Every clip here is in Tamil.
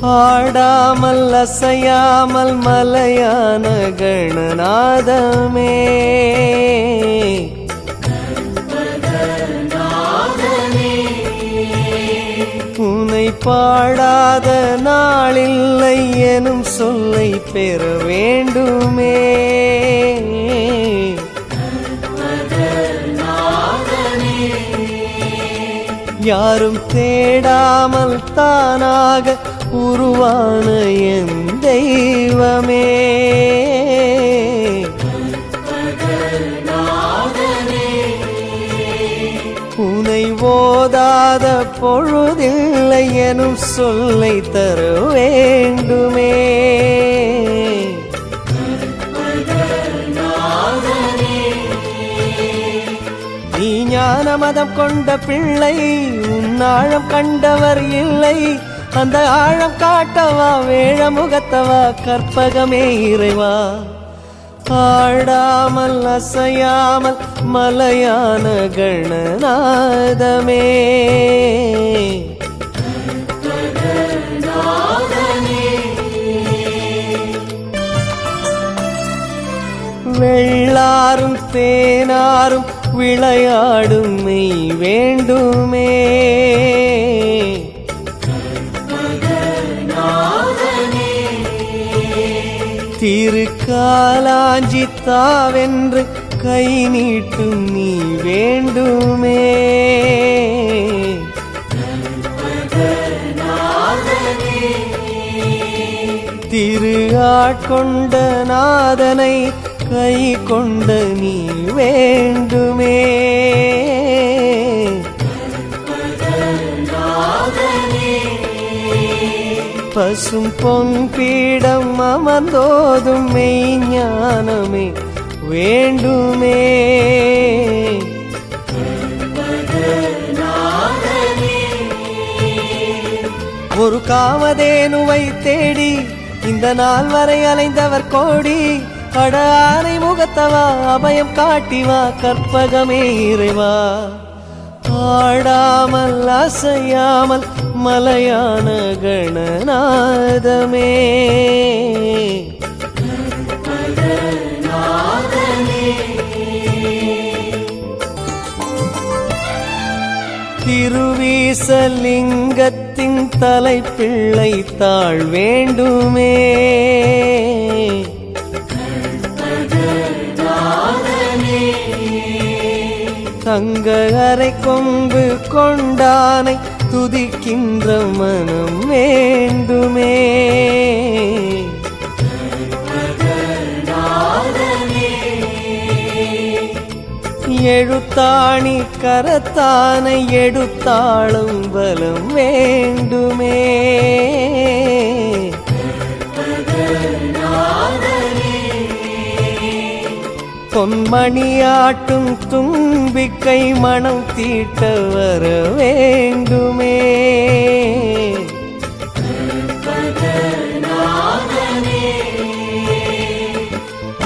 ஆடாமல் அசையாமல் மலையான கணநாதமே. உனை பாடாத நாளில்லை எனும் சொல்லை பெற வேண்டுமே. யாரும் தேடாமல் தானாக உருவான என் தெய்வமே. உனை ஓதாத பொழுதில்லை எனும் சொல்லை தர வேண்டுமே. நீ ஞான மதம் கொண்ட பிள்ளை உன்னாழம் கண்டவர் இல்லை. அந்த ஆழம் காட்டவா வேழ முகத்தவா கற்பகமே இறைவா. ஆடாமல் அசையாமல் மலையான கணநாதமே வெள்ளாரும் தேனாரும் விளையாடும் மெய் வேண்டுமே. திருக்காலாஞ்சி தாவென்று கை நீட்டும் நீ வேண்டுமே. திரு ஆட்கொண்ட நாதனை கை கொண்ட நீ வேண்டுமே. பசும் பொன் பீடம் அமர்ந்தோதும் மெய்ஞானமே வேண்டுமே. ஒரு காமதேனுவை தேடி இந்த நாள் வரை அலைந்தவர் கோடி அட ஆனை முகத்தவா அபயம் காட்டிவா கற்பகமே இறைவா. ஆடாமல் அசையாமல் மலையான கணநாதமே. திருவீசலிங்கத்தின் தலைப்பிள்ளை தாழ் வேண்டுமே. தங்க அரை கொம்பு கொண்டானை துதிக்கின்ற மனம் வேண்டுமே. எழுத்தாணி கரத்தானை எடுத்தாளும் பலம் வேண்டுமே. பொன்மணியாட்டும் தும்பிக்கை மனம் தீட்ட வர வேண்டுமே.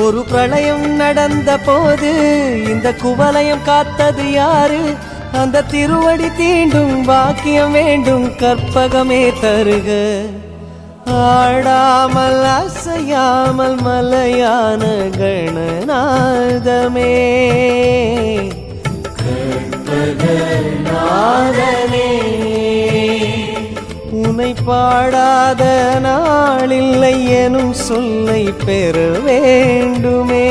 ஒரு பிரளயம் நடந்த போது இந்த குவலயம் காத்தது யாரு? அந்த திருவடி தீண்டும் பாக்கியம் வேண்டும் கற்பகமே தருக. ஆடாமல் அசையாமல் மலையான கணநாதமே உனை பாடாத நாளில்லை எனும் சொல்லை பெற வேண்டுமே.